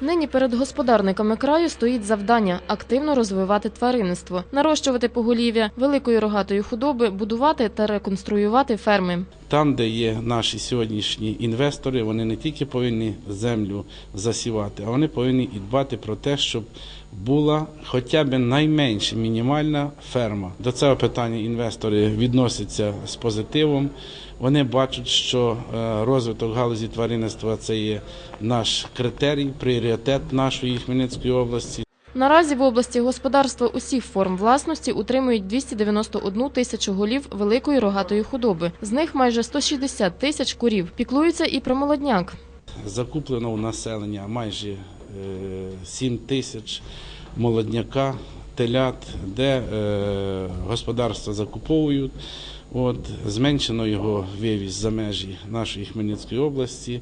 Нині перед господарниками краю стоїть завдання активно розвивати тваринництво, нарощувати поголів'я великої рогатої худоби, будувати та реконструювати ферми. Там, де є наші сьогоднішні інвестори, вони не тільки повинні землю засівати, а вони повинні і дбати про те, щоб була хоча б найменша мінімальна ферма. До цього питання інвестори відносяться з позитивом. Вони бачать, що е, розвиток галузі тваринництва це є наш критерій, пріоритет нашої Хмельницької області. Наразі в області господарства усіх форм власності утримують 291 тисячу голів великої рогатої худоби. З них майже 160 тисяч курів. Піклуються і про молодняк. Закуплено у населення майже е, 7 тисяч молодняка, телят, де е, господарства закуповують. От, зменшено його вивіз за межі нашої Хмельницької області,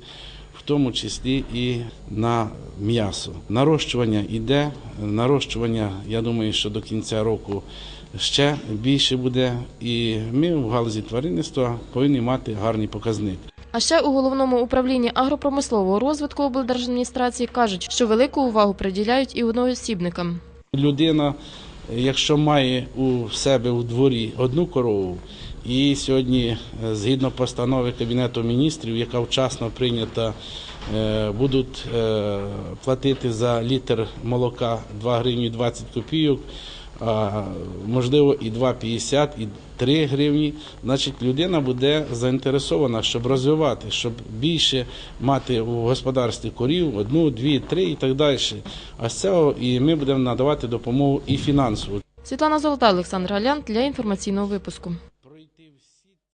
в тому числі і на м'ясо. Нарощування йде. Нарощування, я думаю, що до кінця року ще більше буде. І ми в галузі тваринництва повинні мати гарний показник. А ще у головному управлінні агропромислового розвитку облдержадміністрації кажуть, що велику увагу приділяють і одноосібникам. Людина, якщо має у себе у дворі одну корову, і сьогодні, е, згідно постанови Кабінету міністрів, яка вчасно прийнята, е, будуть е, платити за літр молока 2 гривні 20 копійок, можливо і 2,50, і 3 гривні, значить людина буде заінтересована, щоб розвивати, щоб більше мати у господарстві корів, одну, дві, три і так далі. А з цього і ми будемо надавати допомогу і фінансову. Світлана Золота, Олександр Галян для інформаційного випуску.